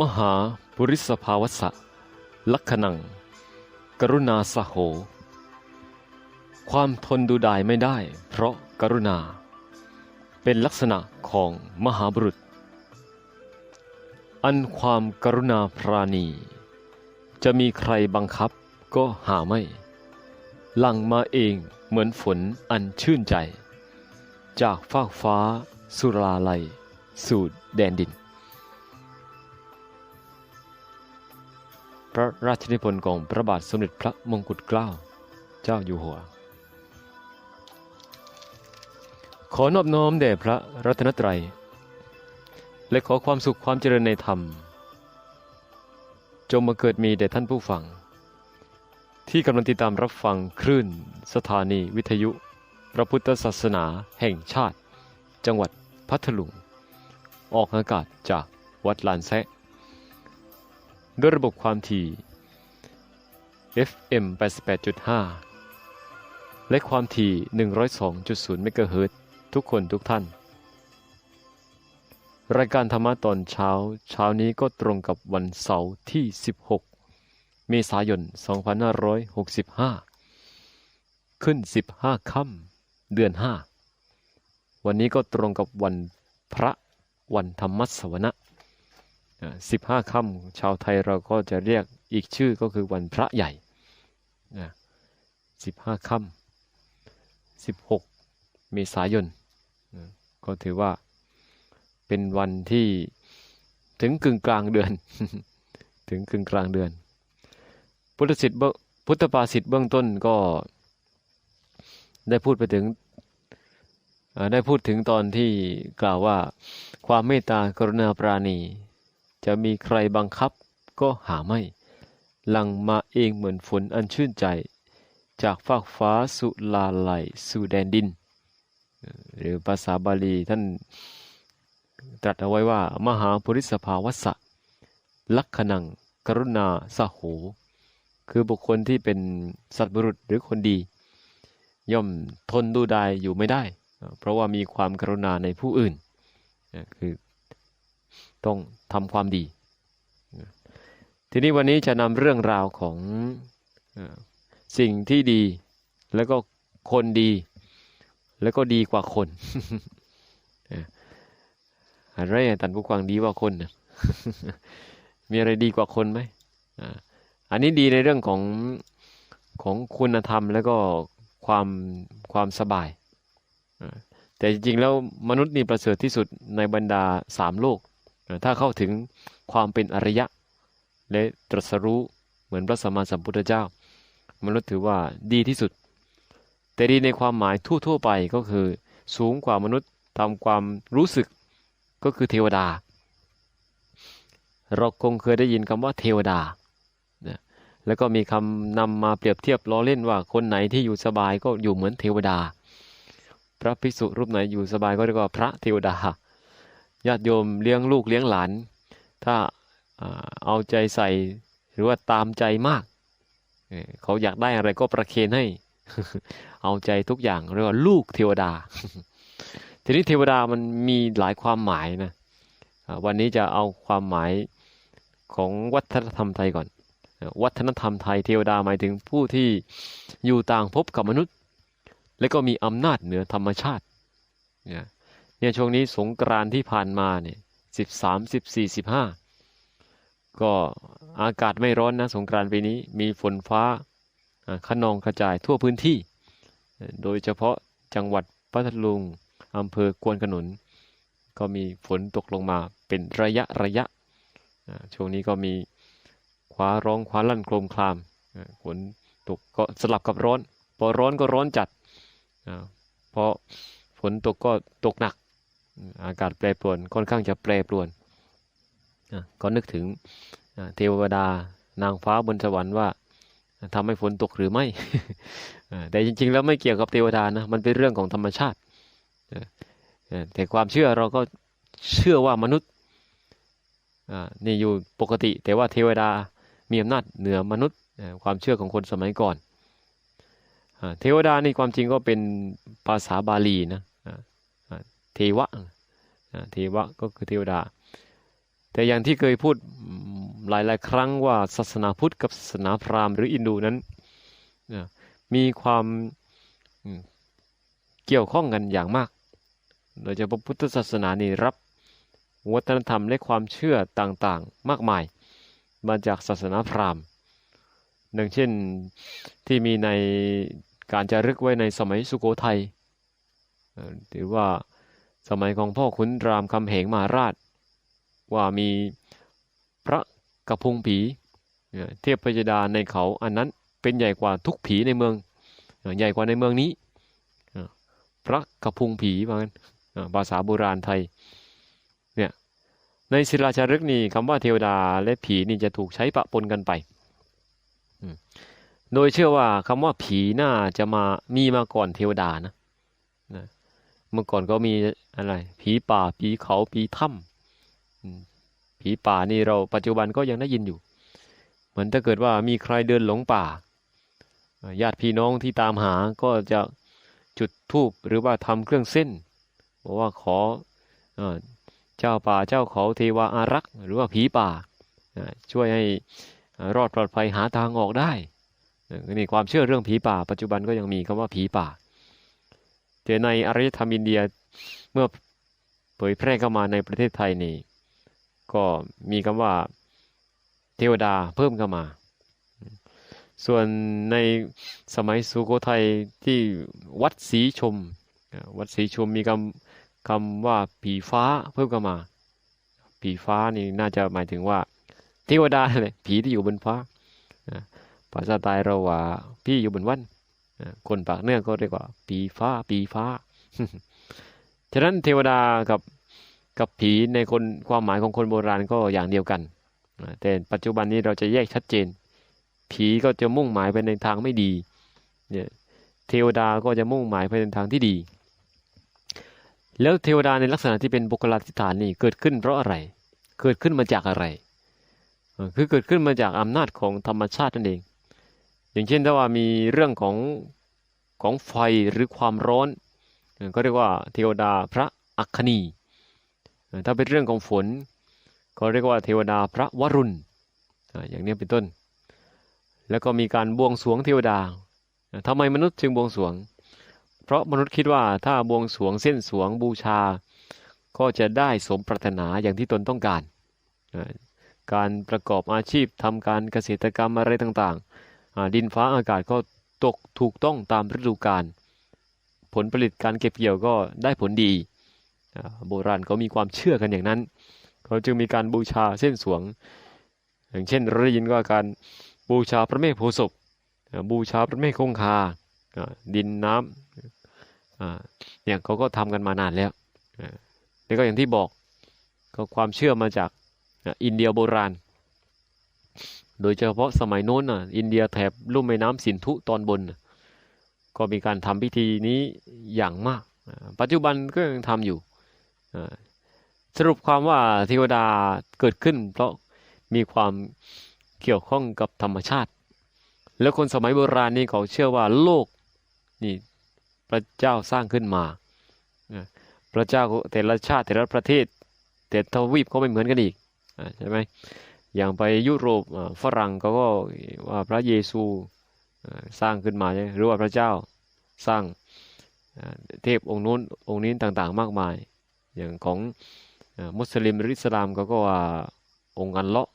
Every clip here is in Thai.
มหาปุริสภาวสะลักขณัง กรุณาสโห ความทนดูดายไม่ได้ เพราะกรุณา เป็นลักษณะของมหาบุรุษ อันความกรุณาปราณี จะมีใครบังคับก็หาไม่ หลั่งมาเองเหมือนฝนอันชื่นใจ จากฟากฟ้าสุราลัย สู่แดนดิน พระราชนิพนธ์ของพระบาทสมเด็จพระมงกุฎเกล้า เจ้าอยู่หัว ขอนอบน้อมแด่พระรัตนตรัย และขอความสุขความเจริญในธรรม จงมาเกิดมีแด่ท่านผู้ฟัง ที่กำลังติดตามรับฟังคลื่น สถานีวิทยุ พระพุทธศาสนาแห่งชาติ จังหวัดพัทลุง ออกอากาศจากวัดลานแซะ ด้วยระบบความถี่ FM 88.5 และความถี่ 102.0 เมกะเฮิรตทุกคนทุกท่าน รายการธรรมะตอนเช้า เช้านี้ก็ตรงกับวันเสาร์ที่ 16 เมษายน 2565 ขึ้น 15 ค่ำเดือน 5 วันนี้ก็ตรงกับวันพระวันธรรมสวนะ สิบห้าค่ำชาวไทยเราก็จะเรียกอีกชื่อก็คือวันพระใหญ่สิบห้าค่ำสิบหกเมษายนนะก็ถือว่าเป็นวันที่ถึงกึ่งกลางเดือน ถึงกึ่งกลางเดือน พุทธสิทธิ์พุทธภาษิตเบื้องต้นก็ได้พูดไปถึงได้พูดถึงตอนที่กล่าวว่าความเมตตากรุณาปราณี จะมีใครบังคับก็หาไม่ หลังมาเองเหมือนฝนอันชื่นใจ จากฟากฟ้าสุลาไหลสู่แดนดิน หรือภาษาบาลีท่านตรัสเอาไว้ว่า มหาปริสภาวสะลักขณัง กรุณาสโห คือบุคคลที่เป็นสัตว์บุรุษหรือคนดี ย่อมทนดูดายอยู่ไม่ได้ เพราะว่ามีความกรุณาในผู้อื่น คือ ต้องทำความดี ทีนี้วันนี้จะนำเรื่องราวของสิ่งที่ดี แล้วก็คนดี แล้วก็ดีกว่าคนอะไรตันผู้กวางดีกว่าคนนะมีอะไรดีกว่าคนไหมอันนี้ดีในเรื่องของของคุณธรรมแล้วก็ความความสบาย แต่จริงๆแล้วมนุษย์นี่ประเสริฐที่สุดในบรรดาสามโลก ถ้าเข้าถึงความเป็นอริยะ และตรัสรู้เหมือนพระสัมมาสัมพุทธเจ้า มนุษย์ถือว่าดีที่สุด แต่ดีในความหมายทั่วๆไปก็คือ สูงกว่ามนุษย์ตามความรู้สึกก็คือเทวดา เราคงเคยได้ยินคำว่าเทวดา แล้วก็มีคำนำมาเปรียบเทียบล้อเล่นว่าคนไหนที่อยู่สบายก็อยู่เหมือนเทวดา พระภิกษุรูปไหนอยู่สบายก็เรียกว่าพระเทวดา ญาติโยมเลี้ยงลูกเลี้ยงหลาน ถ้าเอาใจใส่หรือว่าตามใจมาก เขาอยากได้อะไรก็ประเคนให้ เอาใจทุกอย่างเรียกว่าลูกเทวดา ทีนี้เทวดามันมีหลายความหมายนะวันนี้จะเอาความหมายของวัฒนธรรมไทยก่อน วัฒนธรรมไทยเทวดาหมายถึงผู้ที่อยู่ต่างภพกับมนุษย์ และก็มีอำนาจเหนือธรรมชาติ เนี่ยช่วงนี้สงกรานที่ผ่านมาเนี่ยสิบสามสิบสี่สิบห้าก็อากาศไม่ร้อนนะสงกรานปีนี้มีฝนฟ้าขนองกระจายทั่วพื้นที่ โดยเฉพาะจังหวัดพัทลุงอำเภอกวนขนุน ก็มีฝนตกลงมาเป็นระยะระยะช่วงนี้ก็มีคว้าร้องคว้าลั่นโครมคลามฝนตกก็สลับกับร้อน พอร้อนก็ร้อนจัดอ่าพอฝนตกก็ตกหนัก อากาศแปรปรวนค่อนข้างจะแปรปรวนก็นึกถึงเทวดานางฟ้าบนสวรรค์ว่าทำให้ฝนตกหรือไม่ แต่จริง ๆ แล้วไม่เกี่ยวกับเทวดานะ มันเป็นเรื่องของธรรมชาติ แต่ความเชื่อเราก็เชื่อว่ามนุษย์นี่อยู่ปกติ แต่ว่าเทวดามีอำนาจเหนือมนุษย์ ความเชื่อของคนสมัยก่อน เทวดานี่ความจริงก็เป็นภาษาบาลีนะ เทวะเทวะก็คือเทวดา แต่อย่างที่เคยพูดหลายๆ ครั้งว่าศาสนาพุทธกับศาสนาพราหมณ์หรืออินดูนั้นมีความเกี่ยวข้องกันอย่างมาก โดยเฉพาะพุทธศาสนานี่รับวัฒนธรรมและความเชื่อต่างๆ มากมาย มาจากศาสนาพราหมณ์ดังเช่นที่มีในการจารึกไว้ในสมัยสุโขทัยหรือว่า สมัยของพ่อขุนรามคำแหงมหาราช ว่ามีพระกระพุงผีเทพพยดาในเขาอันนั้นเป็นใหญ่กว่าทุกผีในเมือง ใหญ่กว่าในเมืองนี้ พระกระพุงผีว่างั้นภาษาโบราณไทยเนี่ยในศิลาจารึกนี่คำว่าเทวดาและผีนี่จะถูกใช้ปะปนกันไป โดยเชื่อว่าคำว่าผีน่าจะมามีมาก่อนเทวดานะ เมื่อก่อนก็มีอะไร ผีป่า ผีเขา ผีถ้ำผีป่านี่เราปัจจุบันก็ยังได้ยินอยู่ เหมือนถ้าเกิดว่ามีใครเดินหลงป่า ญาติพี่น้องที่ตามหาก็จะจุดธูปหรือว่าทำเครื่องเส้นบอกว่าขอเอ่อเจ้าป่าเจ้าเขาเทวาอารักษ์ หรือว่าผีป่าช่วยให้รอดปลอดภัยหาทางออกได้นี่ความเชื่อเรื่องผีป่า ปัจจุบันก็ยังมีคำว่าผีป่า แต่ในอารยธรรมอินเดียเมื่อเผยแพร่เข้ามาในประเทศไทยนี่ ก็มีคำว่าเทวดาเพิ่มเข้ามา ส่วนในสมัยสุโขทัยที่วัดศรีชม วัดศรีชมมีคำคำว่าผีฟ้าเพิ่มเข้ามา ผีฟ้านี่น่าจะหมายถึงว่าเทวดาเลยผีที่อยู่บนฟ้าอ่าภาษาใต้เราว่าพี่อยู่บนวัน คนปากเนื้อก็เรียกว่าผีฟ้าผีฟ้า ฉะนั้นเทวดากับกับผีในคนความหมายของคนโบราณก็อย่างเดียวกัน แต่ปัจจุบันนี้เราจะแยกชัดเจน ผีก็จะมุ่งหมายไปในทางไม่ดีเนี่ยเทวดาก็จะมุ่งหมายไปในทางที่ดี แล้วเทวดาในลักษณะที่เป็นบุคลาธิฐานนี่เกิดขึ้นเพราะอะไร เกิดขึ้นมาจากอะไร คือเกิดขึ้นมาจากอำนาจของธรรมชาตินั่นเอง อย่างเช่นถ้าว่ามีเรื่องของของไฟหรือความร้อนก็เรียกว่าเทวดาพระอัคคณีถ้าเป็นเรื่องของฝนก็เรียกว่าเทวดาพระวรุณอย่างนี้เป็นต้น แล้วก็มีการบวงสวงเทวดาอ่าทำไมมนุษย์จึงบวงสวง เพราะมนุษย์คิดว่าถ้าบวงสวงเส้นสวงบูชา ก็จะได้สมปรารถนาอย่างที่ตนต้องการ การประกอบอาชีพทำการเกษตรกรรมอะไรต่างๆ ดินฟ้าอากาศก็ตกถูกต้องตามฤดูกาลผลผลิตการเก็บเกี่ยวก็ได้ผลดีโบราณเขามีความเชื่อกันอย่างนั้น เขาจึงมีการบูชาเส้นสวง อย่างเช่นเราได้ยินว่าการบูชาพระเมฆโพศพบูชาพระเมฆคงคาดินน้ำอ่าเนี่ยเขาก็ทำกันมานานแล้วแล้วก็อย่างที่บอกก็ความเชื่อมาจากอินเดียโบราณ โดยเฉพาะสมัยโน้นน่ะ อินเดียแถบลุ่มแม่น้ำสินธุตอนบน ก็มีการทำพิธีนี้อย่างมาก ปัจจุบันก็ยังทำอยู่ สรุปความว่าเทวดาเกิดขึ้น เพราะมีความเกี่ยวข้องกับธรรมชาติ แล้วคนสมัยโบราณนี่เขาเชื่อว่าโลกนี่พระเจ้าสร้างขึ้นมา พระเจ้าแต่ละชาติแต่ละประเทศ แต่ทวีปก็ไม่เหมือนกันอีกใช่ไหม อย่างไปยุโรปฝรั่งเขาก็ว่าพระเยซูสร้างขึ้นมาใช่ไหมหรือว่าพระเจ้าสร้างเทพองค์นู้นองค์นี้ต่างๆ มากมาย อย่างของมุสลิมหริสลามเขาก็ว่าองค์อัลเลาะ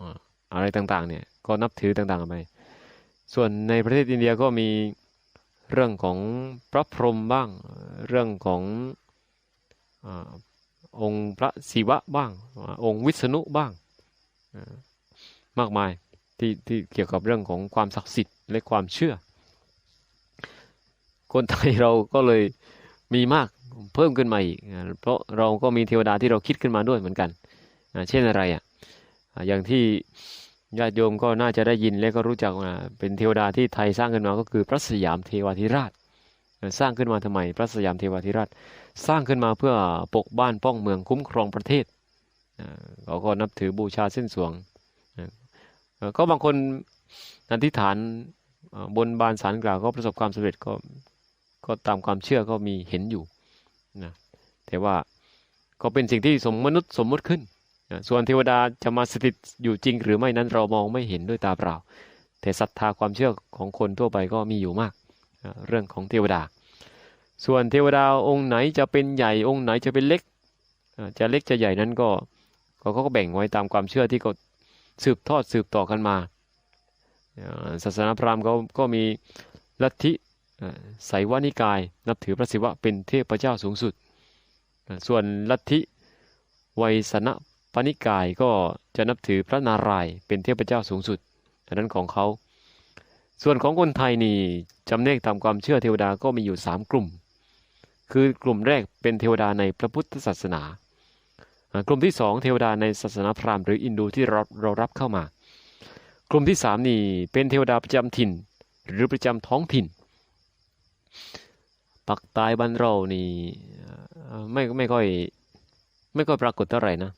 อะไรต่างๆเนี่ยก็นับถือต่างๆไป ส่วนในประเทศอินเดียก็มีเรื่องของพระพรหมบ้าง เรื่องขององค์พระศิวะบ้าง องค์วิษณุบ้าง มากมายที่ที่เกี่ยวกับเรื่องของความศักดิ์สิทธิ์และความเชื่อ คนไทยเราก็เลยมีมากเพิ่มขึ้นมาอีก เพราะเราก็มีเทวดาที่เราคิดขึ้นมาด้วยเหมือนกัน เช่นอะไรอะ อย่างที่ญาติโยมก็น่าจะได้ยินและก็รู้จักเป็นเทวดาที่ไทยสร้างขึ้นมาก็คือพระสยามเทวาธิราช สร้างขึ้นมาทำไม พระสยามเทวาธิราช สร้างขึ้นมาเพื่อปกบ้านป้องเมืองคุ้มครองประเทศเขาก็นับถือบูชาเส้นสวง ก็บางคนอธิษฐานบนบานสารกล่าวก็ประสบความสำเร็จก็ก็ตามความเชื่อก็มีเห็นอยู่นะแต่ว่าก็เป็นสิ่งที่สมมนุษย์สมมติขึ้นนะส่วนเทวดาจะมาสถิตอยู่จริง หรือไม่นั้นเรามองไม่เห็นด้วยตาเปล่า แต่ศรัทธาความเชื่อของคนทั่วไปก็มีอยู่มากนะเรื่องของเทวดา ส่วนเทวดาองค์ไหนจะเป็นใหญ่องค์ไหนจะเป็นเล็ก จะเล็กจะใหญ่นั้นก็เขาก็แบ่งไว้ตามความเชื่อที่เขา สืบทอดสืบต่อกันมาศาสนาพราหมณ์เขาก็มีลัทธิไสยวานิกาย นับถือพระศิวะเป็นเทพเจ้าสูงสุด ส่วนลัทธิไวยสนะปนิกายก็จะนับถือพระนารายณ์เป็นเทพเจ้าสูงสุดอันนั้นของเขา ส่วนของคนไทยนี่จำแนกตามความเชื่อเทวดาก็มีอยู่สามกลุ่ม คือกลุ่มแรกเป็นเทวดาในพระพุทธศาสนา กลุ่มที่สองเทวดาในศาสนาพราหมณ์หรืออินโดที่เราเรารับเข้ามา กลุ่มที่สามนี่เป็นเทวดาประจำถิ่น หรือประจำท้องถิ่น ปักตายบ้านเรานี่ไม่ไม่ค่อยไม่ค่อยปรากฏเท่าไหร่นะ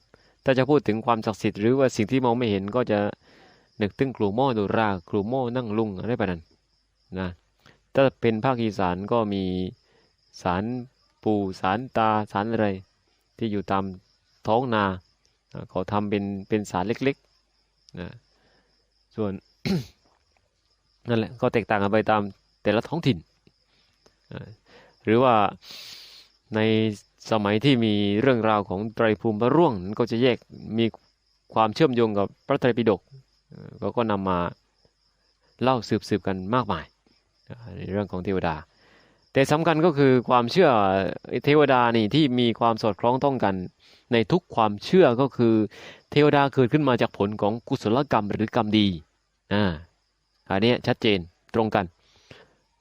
ถ้าจะพูดถึงความศักดิ์สิทธิ์หรือว่าสิ่งที่มองไม่เห็นก็จะนึกถึงครูหม้อดูราครูหม้อนั่งลุงอะไรแบบนั้นนะถ้าเป็นภาคอีสานก็มีสารปู่สารตาสารอะไรที่อยู่ตาม ท้องนาเขาทำเป็นเป็นสารเล็กๆนะส่วนนั่นแหละก็แตกต่างกันไปตามแต่ละท้องถิ่น หรือว่าในสมัยที่มีเรื่องราวของไตรภูมิพระร่วงนั้นก็จะแยกมีความเชื่อมโยงกับพระไตรปิฎกเอ่อเขาก็นำมาเล่าสืบๆกันมากมายในเรื่องของเทวดา แต่สำคัญก็คือความเชื่อเทวดานี่ที่มีความสอดคล้องต้องกัน ในทุกความเชื่อก็คือ เทวดาเกิดขึ้นมาจากผลของกุศลกรรมหรือกรรมดีอ่าอันนี้ชัดเจนตรงกัน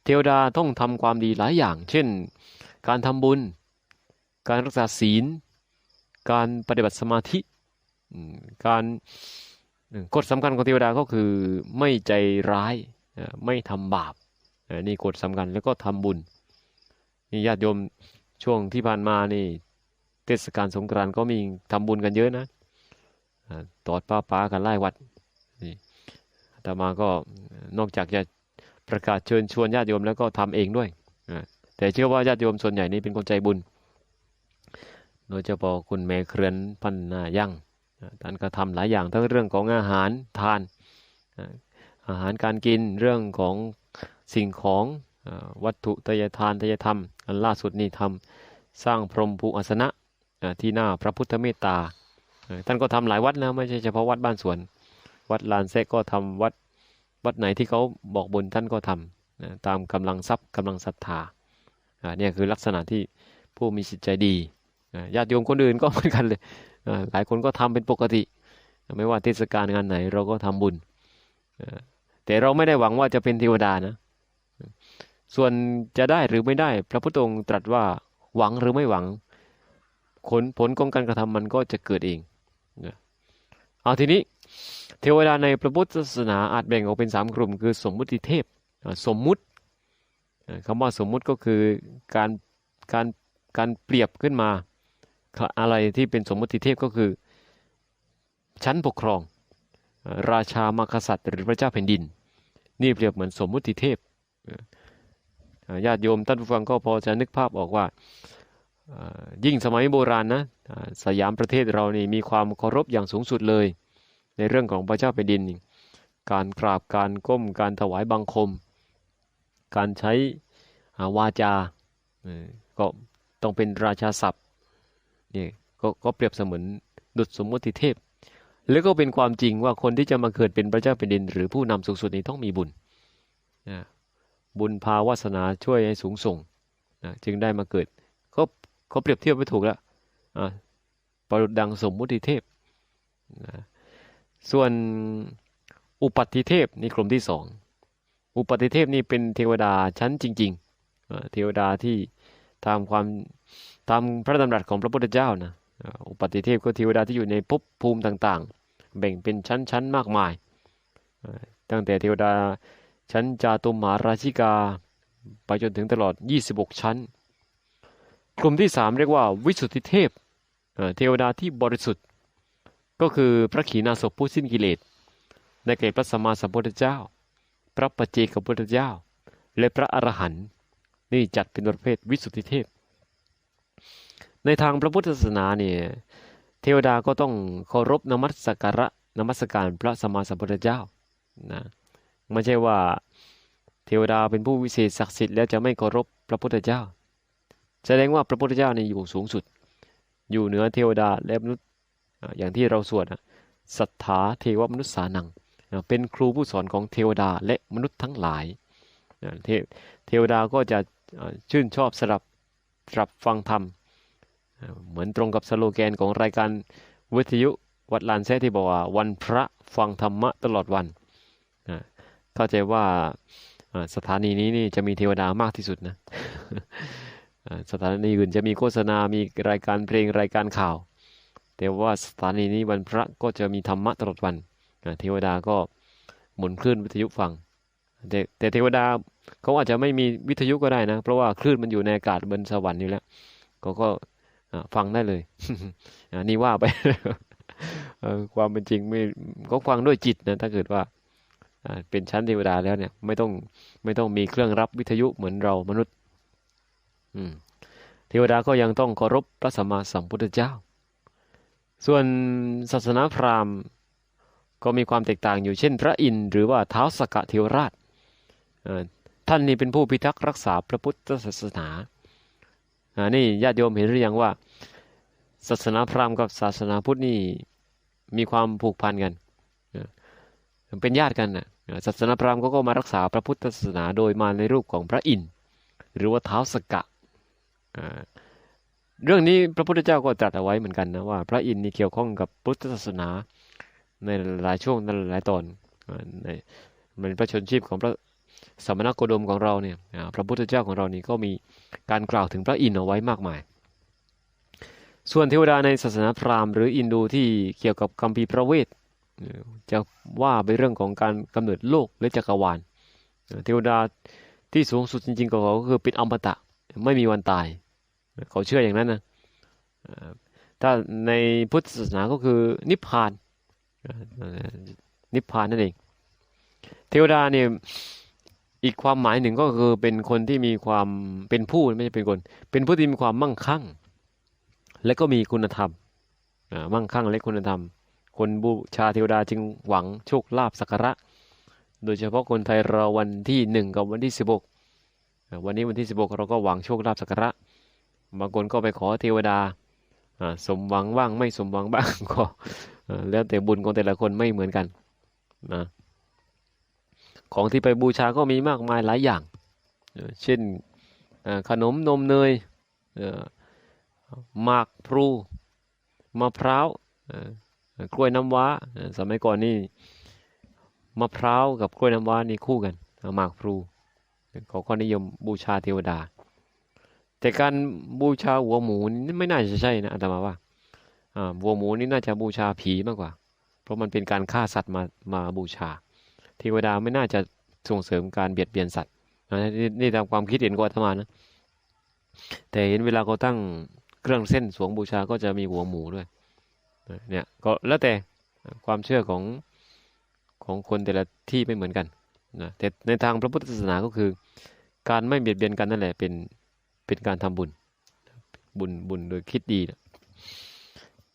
เทวดาต้องทำความดีหลายอย่าง เช่น การทำบุญ การรักษาศีล การปฏิบัติสมาธิ การกฎสำคัญของเทวดาก็คือไม่ใจร้ายไม่ทำบาปนี่กฎสำคัญแล้วก็ทำบุญนี่ญาติโยมช่วงที่ผ่านมานี่ เทศกาลสงกรานต์ก็มีทำบุญกันเยอะนะตอดป้าป้ากันไล่วัดนี่อาตมาก็นอกจากจะประกาศเชิญชวนญาติโยมแล้วก็ทำเองด้วย แต่เชื่อว่าญาติโยมส่วนใหญ่นี่เป็นคนใจบุญ โดยเฉพาะคุณแม่เครือนพันนายั่งท่านก็ทำหลายอย่างทั้งเรื่องของอาหารทาน อาหารการกินเรื่องของสิ่งของวัตถุทายทานทายธรรม อันล่าสุดนี่ทำสร้างพรมภูอาสนะ ที่หน้าพระพุทธเมตตาท่านก็ทำหลายวัดนะไม่ใช่เฉพาะวัดบ้านสวน วัดลานแซก็ทำวัดวัดไหนที่เขาบอกบุญท่านก็ทำนะตามกำลังทรัพย์กำลังศรัทธาเนี่ยคือลักษณะที่ผู้มีจิตใจดีญาติโยมคนอื่นก็เหมือนกันเลยหลายคนก็ทำเป็นปกติ ไม่ว่าเทศกาลงานไหนเราก็ทำบุญแต่เราไม่ได้หวังว่าจะเป็นเทวดานะ ส่วนจะได้หรือไม่ได้ พระพุทธองค์ตรัสว่าหวังหรือไม่หวัง ผลผลของการกระทำมันก็จะเกิดเองนะเอาทีนี้เทวดาในพระพุทธศาสนาอาจแบ่งออกเป็นสามกลุ่ม คือสมมุติเทพสมมุติอ่าคำว่าสมมุติก็คือการการการเปรียบขึ้นมาอะไรที่เป็นสมมุติเทพก็คือ ชั้นปกครอง ราชามากษัตริย์หรือพระเจ้าแผ่นดิน นี่เปรียบเหมือนสมมุติเทพญาติโยมท่านผู้ฟังก็พอจะนึกภาพออกว่า ยิ่งสมัยโบราณนะสยามประเทศเรานี่มีความเคารพอย่างสูงสุดเลย ในเรื่องของพระเจ้าแผ่นดิน การกราบการก้มการถวายบังคม การใช้วาจาเอ่อก็ต้องเป็นราชาศัพท์นี่ก็ก็เปรียบเสมือนดุจสมมติเทพ แล้วก็เป็นความจริงว่าคนที่จะมาเกิดเป็นพระเจ้าแผ่นดิน หรือผู้นำสูงสุดนี้ต้องมีบุญนะบุญพาวาสนาช่วยให้สูงส่งนะจึงได้มาเกิด เขาเปรียบเทียบไว้ถูกแล้วประดุจดังสมมุติเทพนะส่วนอุปัติเทพนี่กลุ่มที่สองอุปัติเทพนี่เป็นเทวดาชั้นจริงๆเทวดาที่ตามความตามพระดำรัสของพระพุทธเจ้านะอุปัติเทพก็เทวดาที่อยู่ในภพภูมิต่างๆ แบ่งเป็นชั้นๆมากมาย ตั้งแต่เทวดาชั้นจาตุมหาราชิกา ไปจนถึงตลอด 26 ชั้น กลุ่มที่ 3 เรียกว่าวิสุทธิเทพเทวดาที่บริสุทธิ์ ก็คือพระขีณาสพผู้สิ้นกิเลสได้แก่พระสัมมาสัมพุทธเจ้า พระปัจเจกพุทธเจ้า และพระอรหันต์นี่จัดเป็นประเภทวิสุทธิเทพ ในทางพระพุทธศาสนาเนี่ยเทวดาก็ต้องเคารพนมัสการะนมัสการพระสัมมาสัมพุทธเจ้านะไม่ใช่ว่าเทวดาเป็นผู้วิเศษศักดิ์สิทธิ์แล้วจะไม่เคารพพระพุทธเจ้า แสดงว่าพระพุทธเจ้าเนี่ยอยู่สูงสุด อยู่เหนือเทวดาและมนุษย์อย่างที่เราสวดนะสัทธาเทวมนุษย์สานังเป็นครูผู้สอนของเทวดาและมนุษย์ทั้งหลายเทเทวดาก็จะชื่นชอบสลับสลับฟังธรรม เหมือนตรงกับสโลแกนของรายการวิทยุวัดลานแซะที่บอกว่าวันพระฟังธรรมะตลอดวันเข้าใจว่าสถานีนี้นี่จะมีเทวดามากที่สุดนะ สถานีอื่นจะมีโฆษณา มีรายการเพลงรายการข่าว แต่ว่าสถานีนี้วันพระก็จะมีธรรมะตลอดวันเทวดาก็หมุนคลื่นวิทยุฟังแต่แต่เทวดาเขาอาจจะไม่มีวิทยุก็ได้นะ เพราะว่าคลื่นมันอยู่ในอากาศบนสวรรค์อยู่แล้วเขาก็ฟังได้เลยนี่ว่าไปความเป็นจริงไม่ก็ฟังด้วยจิตนะถ้าเกิดว่าเป็นชั้นเทวดาแล้วเนี่ยไม่ต้องไม่ต้องมีเครื่องรับวิทยุเหมือนเรามนุษย์ เทวดาก็ยังต้องเคารพพระสัมมาสัมพุทธเจ้า ส่วนศาสนาพราหมณ์ก็มีความแตกต่างอยู่เช่น พระอินทร์หรือว่าเท้าสกะเทวราช ท่านนี่เป็นผู้พิทักษ์รักษาพระพุทธศาสนาอ่านี่ญาติโยมเห็นหรือยังว่า ศาสนาพราหมณ์กับศาสนาพุทธนี่มีความผูกพันกัน เป็นญาติกันนะศาสนาพราหมณ์ก็ก็มารักษาพระพุทธศาสนาโดยมาในรูปของพระอินทร์หรือว่าเท้าสกะ เรื่องนี้พระพุทธเจ้าก็ตรัสเอาไว้เหมือนกันนะว่า พระอินทร์นี่เกี่ยวข้องกับพุทธศาสนา ในหลายช่วงในหลายตอนในเป็นพระชนชีพของพระสมณโคดมของเราเนี่ยพระพุทธเจ้าของเรานี่ก็มีการกล่าวถึงพระอินทร์เอาไว้มากมาย ส่วนเทวดาในศาสนาพราหมณ์หรืออินดูที่เกี่ยวกับคัมภีร์พระเวทจะว่าไปเรื่องของการกำเนิดโลกและจักรวาลเทวดาที่สูงสุดจริงๆของเขาก็คือป็นอมตะไม่มีวันตาย เขาเชื่ออย่างนั้นนะถ้าในพุทธศาสนาก็คือนิพพาน นิพพานนั่นเอง เทวดาเนี่ยอีกความหมายหนึ่งก็คือเป็นคนที่มีความเป็นผู้ไม่ใช่เป็นคน เป็นผู้ที่มีความมั่งคั่ง และก็มีคุณธรรมมั่งคั่งและคุณธรรม คนบูชาเทวดาจึงหวังโชคลาภสักการะ โดยเฉพาะคนไทยเราวันที่หนึ่งกับวันที่สิบหกวันนี้วันที่สิบหกเราก็หวังโชคลาภสักการะ บางคนก็ไปขอเทวดาสมหวังบ้างไม่สมหวังบ้างก็แล้วแต่บุญของแต่ละคนไม่เหมือนกันนะของที่ไปบูชาก็มีมากมายหลายอย่าง เช่นขนมนมเนยหมากพลูมะพร้าวกล้วยน้ำว้า สมัยก่อนนี่มะพร้าวกับกล้วยน้ำว้านี่คู่กันหมากพลูเขาก็นิยมบูชาเทวดา แต่การบูชาหัวหมูนี่ไม่น่าจะใช่นะอาตมาว่าอ่าหัวหมูนี่น่าจะบูชาผีมากกว่า เพราะมันเป็นการฆ่าสัตว์มามาบูชาเทวดาไม่น่าจะส่งเสริมการเบียดเบียนสัตว์นะนี่นี่ตามความคิดเห็นของอาตมานะแต่เห็นเวลาเขาตั้งเครื่องเส้นสวงบูชาก็จะมีหัวหมูด้วยเนี่ยก็แล้วแต่ความเชื่อของของคนแต่ละที่ไม่เหมือนกันนะแต่ในทางพระพุทธศาสนาก็คือ การไม่เบียดเบียนกันนั่นแหละเป็น เป็นการทำบุญ บุญบุญโดยคิดดีนะ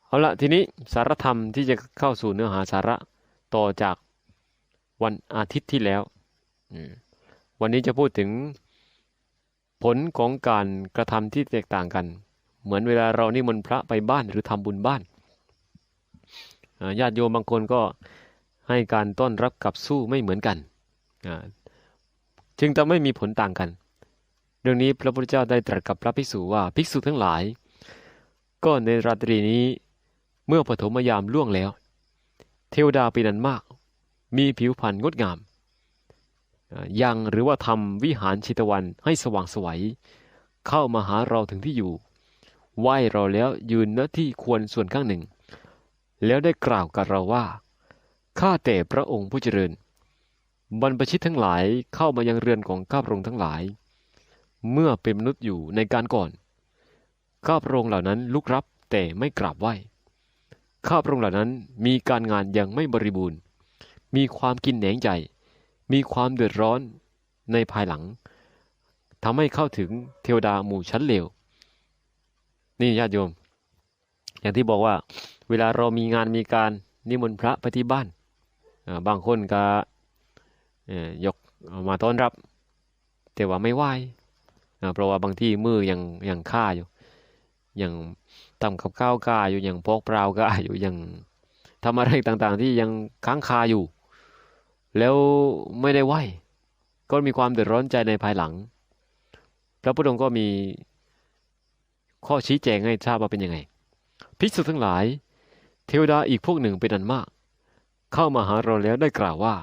เอาละทีนี้สารธรรมที่จะเข้าสู่เนื้อหาสาระต่อจากวันอาทิตย์ที่แล้ว วันนี้จะพูดถึงผลของการกระทำที่แตกต่างกัน เหมือนเวลาเรานิมนต์พระไปบ้านหรือทำบุญบ้านญาติโยมบางคนก็ให้การต้อนรับกับสู้ไม่เหมือนกัน จึงจะไม่มีผลต่างกัน เรื่องนี้พระพุทธเจ้าได้ตรัสกับพระภิกษุว่าภิกษุทั้งหลาย ก็ในราตรีนี้เมื่อปฐมยามล่วงแล้ว เทวดาเป็นอันมาก มีผิวพรรณงดงาม ยังหรือว่าทำวิหารชิตวันให้สว่างไสวัย เข้ามาหาเราถึงที่อยู่ ไหวเราแล้วยืนณที่ควรส่วนข้างหนึ่ง แล้วได้กล่าวกับเราว่าข้าแต่พระองค์ผู้เจริญ บรรพชิตทั้งหลายเข้ามายังเรือนของข้าพระองค์ทั้งหลาย เมื่อเป็นมนุษย์อยู่ในการก่อน ข้าพระองค์เหล่านั้นลุกรับแต่ไม่กราบไหว้ ข้าพระองค์เหล่านั้นมีการงานยังไม่บริบูรณ์ มีความกินแหนงใจ มีความเดือดร้อนในภายหลังทำให้เข้าถึงเทวดาหมู่ชั้นเลว นี่ญาติโยม อย่างที่บอกว่า เวลาเรามีงานมีการนิมนต์พระไปที่บ้าน บางคนก็ยกมาต้อนรับ แต่ว่าไม่ไหว เพราะว่าบางที่มือยังยังค่าอยู่ยังทำกับข้าวกาอยู่ยังพกเปล่าก้าอยู่ยังทำอะไรต่างๆ ที่ยังค้างคาอยู่ แล้วไม่ได้ไหวก็มีความเดือดร้อนใจในภายหลัง พระพุทธองค์ก็มีข้อชี้แจงให้ทราบว่าเป็นยังไงภิกษุทั้งหลาย เทวดาอีกพวกหนึ่งเป็นอันมาก เข้ามาหาเราแล้วได้กล่าวว่า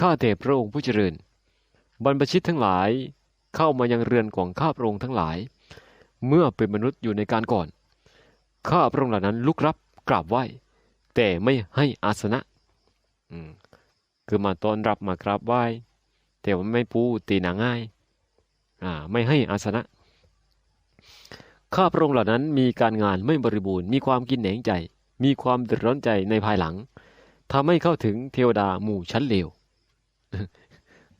ข้าแต่พระองค์ผู้เจริญ บรรพชิตทั้งหลาย เข้ามายังเรือนของข้าพระองค์ทั้งหลาย เมื่อเป็นมนุษย์อยู่ในการก่อน ข้าพระองค์เหล่านั้นลุกรับกราบไหว้ แต่ไม่ให้อาสนะอืคือมาต้อนรับมากราบไหว้ แต่ว่าไม่ปูตีหนาง่ายอ่าไม่ให้อาสนะ ข้าพระองค์เหล่านั้นมีการงานไม่บริบูรณ์ มีความกินแหนงใจ มีความเดือดร้อนใจในภายหลังทำให้เข้าถึงเทวดาหมู่ชั้นเลว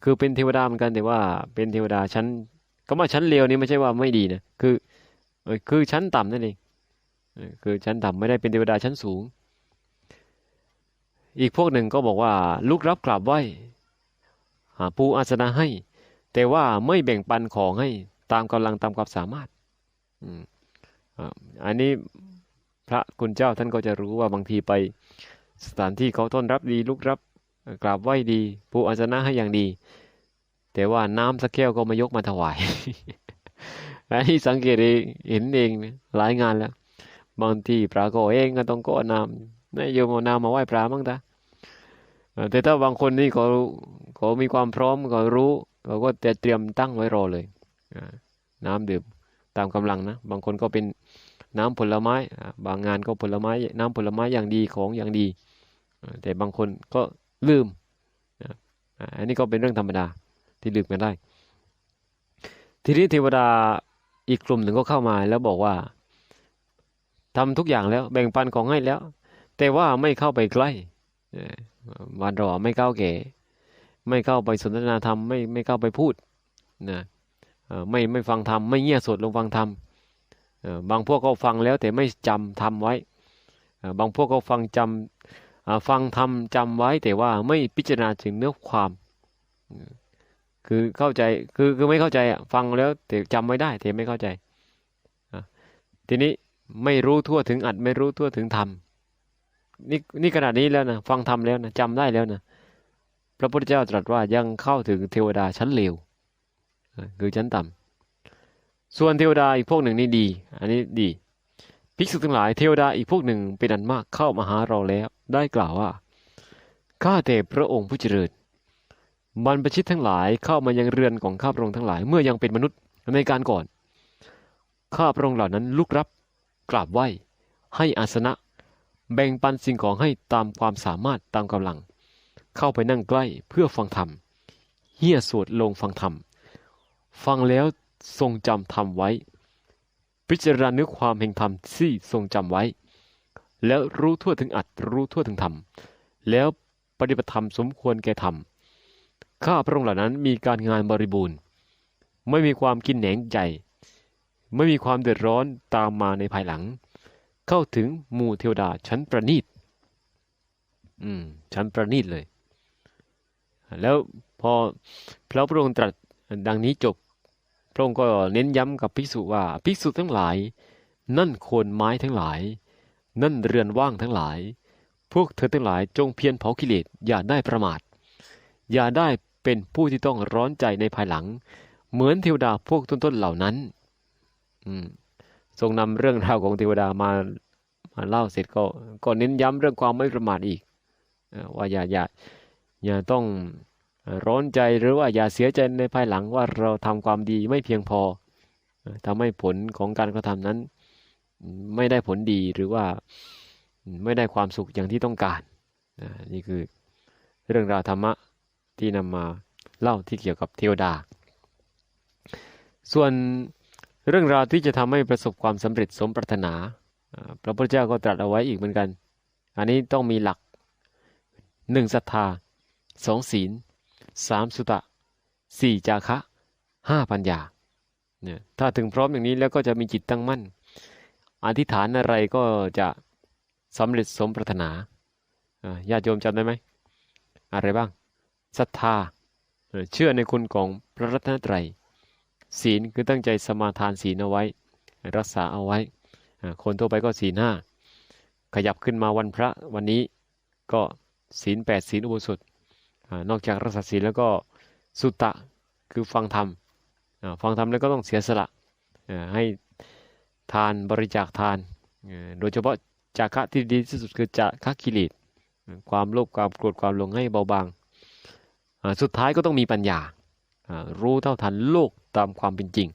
คือเป็นเทวดาเหมือนกันแต่ว่าเป็นเทวดาชั้นก็ว่าชั้นเลวนี่ไม่ใช่ว่าไม่ดีนะคือคือชั้นต่ำนั่นเองคือชั้นต่ำไม่ได้เป็นเทวดาชั้นสูง อีกพวกหนึ่งก็บอกว่าลุกรับกราบไหวหาปูอาสนะให้ แต่ว่าไม่แบ่งปันของให้ตามกำลังตามความสามารถอันนี้พระคุณเจ้าท่านก็จะรู้ว่าบางทีไปสถานที่เขาต้อนรับดีลุกรับ กราบไหว้ดีปูอาสนะให้อย่างดี แต่ว่าน้ำสักแก้วก็ไมายกมาถวายอันนี้สังเกตเองเห็นเองหลายงานแล้ว บางทีพระก็เองก็ต้องก็น้ำนายโยมเอาน้ำมาไหว้พระมั้งตาเออแต่ถ้าบางคนนี่เขาเขามีความพร้อมเขารู้เขาก็จะเตรียมตั้งไว้รอเลยน้ำดื่มตามกำลังนะ บางคนก็เป็นน้ำผลไม้ บางงานก็ผลไม้น้ำผลไม้อย่างดีของอย่างดี แต่บางคนก็ ลืมนะอันนี้ก็เป็นเรื่องธรรมดาที่ลืมกันได้ ทีนี้เทวดาอีกกลุ่มหนึ่งก็เข้ามาแล้วบอกว่าทำทุกอย่างแล้วแบ่งปันของให้แล้ว แต่ว่าไม่เข้าไปใกล้วันรอไม่เข้าแก่ไม่เข้าไปสนทนาธรรมไม่ไม่เข้าไปพูดนะไม่ไม่ฟังธรรมไม่เงี่ยสดลงฟังธรรมบางพวกก็ฟังแล้วแต่ไม่จำธรรมไว้ บางพวกก็ฟังจำอ่า ฟังธรรมจำไว้แต่ว่าไม่พิจารณาถึงเนื้อความ คือเข้าใจคือคือไม่เข้าใจอะฟังแล้วแต่จำไม่ได้แต่ไม่เข้าใจทีนี้ไม่รู้ทั่วถึงอัดไม่รู้ทั่วถึงธรรมนี่นี่ขนาดนี้แล้วนะฟังธรรมแล้วนะจำได้แล้วนะพระพุทธเจ้าตรัสว่ายังเข้าถึงเทวดาชั้นเลวคือชั้นต่ำส่วนเทวดาอีกพวกหนึ่งนี่ดี อันนี้ดี ภิกษุทั้งหลายเทวดาอีกพวกหนึ่งเป็นอันมากเข้ามาหาเราแล้ว ได้กล่าวว่าข้าแต่พระองค์ผู้เจริญบรรพชิตทั้งหลายเข้ามายังเรือนของข้าพระองค์ทั้งหลายเมื่อยังเป็นมนุษย์ในการก่อน ข้าพระองค์เหล่านั้นลุกรับกราบไหว้ให้อาสนะ แบ่งปันสิ่งของให้ตามความสามารถตามกำลัง เข้าไปนั่งใกล้เพื่อฟังธรรมเฮียสวดลงฟังธรรม ฟังแล้วทรงจำธรรมไว้ พิจารณาเนื้อความแห่งธรรมที่ทรงจำไว้ แล้วรู้ทั่วถึงอัดรู้ทั่วถึงธรรม แล้วปฏิบัติธรรมสมควรแก่ธรรม ข้าพระองค์เหล่านั้นมีการงานบริบูรณ์ ไม่มีความกินแหนงใจ ไม่มีความเดือดร้อนตามมาในภายหลัง เข้าถึงหมู่เทวดาชั้นประณีต อืม ชั้นประณีตเลย แล้วพอพระพุทธองค์ตรัสดังนี้จบ พระองค์ก็เน้นย้ำกับภิกษุว่าภิกษุทั้งหลาย นั่นโคนไม้ทั้งหลาย นั่นเรือนว่างทั้งหลาย พวกเธอทั้งหลายจงเพียรเผากิเลสอย่าได้ประมาท อย่าได้เป็นผู้ที่ต้องร้อนใจในภายหลัง เหมือนเทวดาพวกต้นๆเหล่านั้นทรงนำเรื่องราวของเทวดามามาเล่าเสร็จก็ก็เน้นย้ำเรื่องความไม่ประมาทอีกว่าอย่าอย่าอย่าต้อง ร้อนใจหรือว่าอย่าเสียใจในภายหลังว่าเราทำความดีไม่เพียงพอทำให้ผลของการกระทำนั้น ไม่ได้ผลดีหรือว่าไม่ได้ความสุขอย่างที่ต้องการนี่คือเรื่องราวธรรมะที่นำมาเล่าที่เกี่ยวกับเทวดา ส่วนเรื่องราวที่จะทำให้ประสบความสำเร็จสมปรารถนาอ่าพระพุทธเจ้าก็ตรัสเอาไว้อีกเหมือนกัน อันนี้ต้องมีหลักหนึ่งศรัทธาสองศีล สามสุตะสี่จาคะห้าปัญญาเนี่ยถ้าถึงพร้อมอย่างนี้แล้วก็จะมีจิตตั้งมั่น อธิษฐานอะไรก็จะสำเร็จสมปรารถนาญาติโยมจำได้ไหม อะไรบ้างศรัทธาเชื่อในคุณของพระรัตนตรัย ศีลคือตั้งใจสมาทานศีลเอาไว้ รักษาเอาไว้ คนทั่วไปก็ศีลห้าขยับขึ้นมาวันพระวันนี้ก็ศีลแปดศีลอุโบสถ นอกจากรักษาศีลแล้วก็สุตตะคือฟังธรรมฟังธรรมแล้วก็ต้องเสียสละให้ทานบริจาคทาน โดยเฉพาะจาคะที่ดีที่สุดคือจาคะกิเลสความโลภความโกรธความหลงให้เบาบาง สุดท้ายก็ต้องมีปัญญา รู้เท่าทันโลกตามความเป็นจริง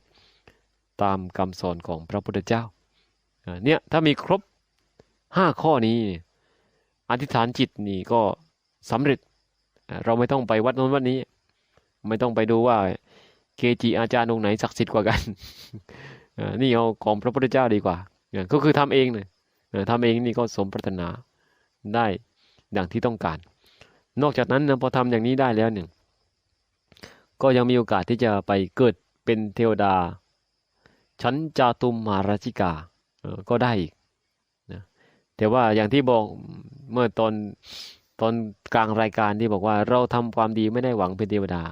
ตามคำสอนของพระพุทธเจ้าเนี่ยถ้ามีครบห้าข้อนี้ อธิษฐานจิตนี่ก็สำเร็จ เราไม่ต้องไปวัดโน้นวัดนี้ ไม่ต้องไปดูว่าเกจิอาจารย์องค์ไหนศักดิ์สิทธิ์กว่ากันนี่เอาของพระพุทธเจ้าดีกว่าก็คือทำเองเนี่ยทำเองนี่ก็สมปรารถนาได้ดังที่ต้องการ นอกจากนั้นพอทำอย่างนี้ได้แล้วหนึ่งก็ยังมีโอกาสที่จะไปเกิดเป็นเทวดา ชั้นจาตุมมาราชิกาก็ได้อีกแต่ว่าอย่างที่บอกเมื่อตอน ตอนกลางรายการที่บอกว่าเราทำความดีไม่ได้หวังเป็นเทวดา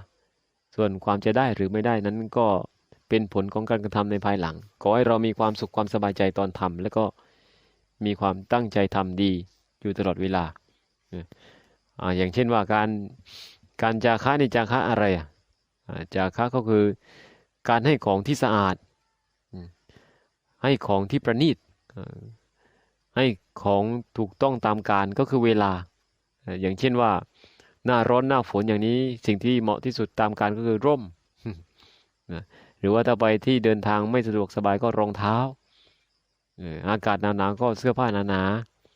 ส่วนความจะได้หรือไม่ได้นั้นก็เป็นผลของการกระทำในภายหลัง ขอให้เรามีความสุขความสบายใจตอนทำแล้วก็มีความตั้งใจทำดีอยู่ตลอดเวลาอ่าอย่างเช่นว่าการการจาคะในจาคะอะไรอะอ่าจาคะก็คือการให้ของที่สะอาด ให้ของที่ประณีตให้ของถูกต้องตามการก็คือเวลา อย่างเช่นว่า หน้าร้อนหน้าฝนอย่างนี้สิ่งที่เหมาะที่สุดตามการก็คือร่มนะหรือว่าถ้าไปที่เดินทางไม่สะดวกสบายก็รองเท้าอากาศหนาวๆก็เสื้อผ้าหนา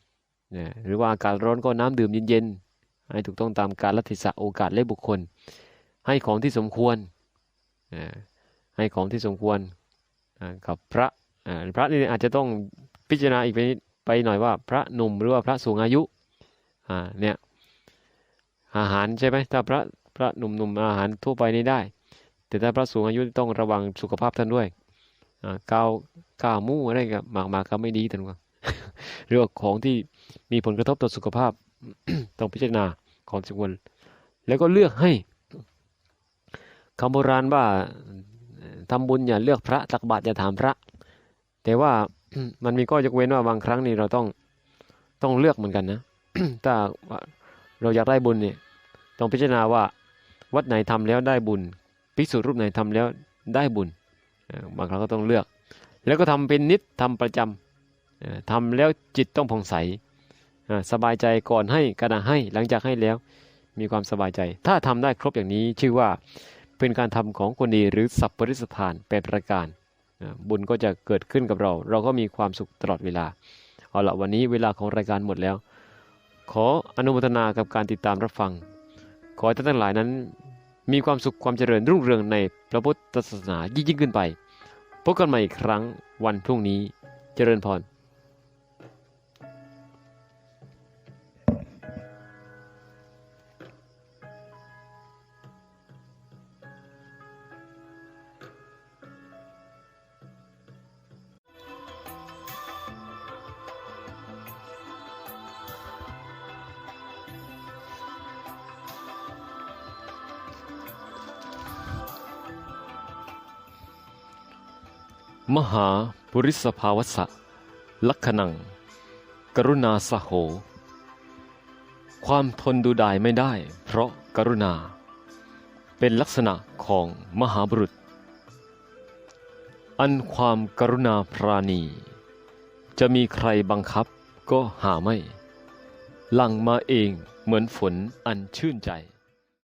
ๆนะหรือว่าอากาศร้อนก็น้ำดื่มเย็นๆให้ถูกต้องตามการลเทศะโอกาสและบุคคล ให้ของที่สมควรให้ของที่สมควรกับพระพระนี่อาจจะต้องพิจารณาอีกไปไปหน่อยว่าพระหนุ่มหรือว่าพระสูงอายุ อ่าเนี่ยอาหารใช่ไหมถ้าพระพระหนุ่มๆอาหารทั่วไปนี่ได้ แต่ถ้าพระสูงอายุต้องระวังสุขภาพท่านด้วยอ่าก้าวก้าวมู่อะไรกับหมากหมากก็ไม่ดีท่านว่าหรือว่าของที่มีผลกระทบต่อสุขภาพต้องพิจารณาของสมควรแล้วก็เลือกให้คำโบราณว่าทำบุญอย่าเลือกพระตักบาตรอย่าถามพระ แต่ว่ามันมีข้อยกเว้นว่าบางครั้งนี่เราต้องต้องเลือกเหมือนกันนะ ถ้าเราอยากได้บุญเนี่ยต้องพิจารณาว่าวัดไหนทำแล้วได้บุญภิกษุรูปไหนทำแล้วได้บุญบางครั้งก็ต้องเลือก แล้วก็ทำเป็นนิดทำประจำเอ่อทำแล้วจิตต้องผ่องใสสบายใจก่อนให้ขณะให้หลังจากให้แล้วมีความสบายใจ ถ้าทำได้ครบอย่างนี้ชื่อว่าเป็นการทำของคนดีหรือสัพปริสถานแปดประการบุญก็จะเกิดขึ้นกับเรา เราก็มีความสุขตลอดเวลาเอาละวันนี้เวลาของรายการหมดแล้ว ขออนุโมทนากับการติดตามรับฟัง ขอให้ท่านทั้งหลายนั้น มีความสุขความเจริญรุ่งเรืองในพระพุทธศาสนายิ่งยิ่งขึ้นไป พบกันใหม่อีกครั้งวันพรุ่งนี้ เจริญพร มหาปุริสภาวสะลักขณัง กรุณาสโห ความทนดูดายไม่ได้ เพราะกรุณา เป็นลักษณะของมหาบุรุษ อันความกรุณาปราณี จะมีใครบังคับก็หาไม่ หลั่งมาเองเหมือนฝนอันชื่นใจ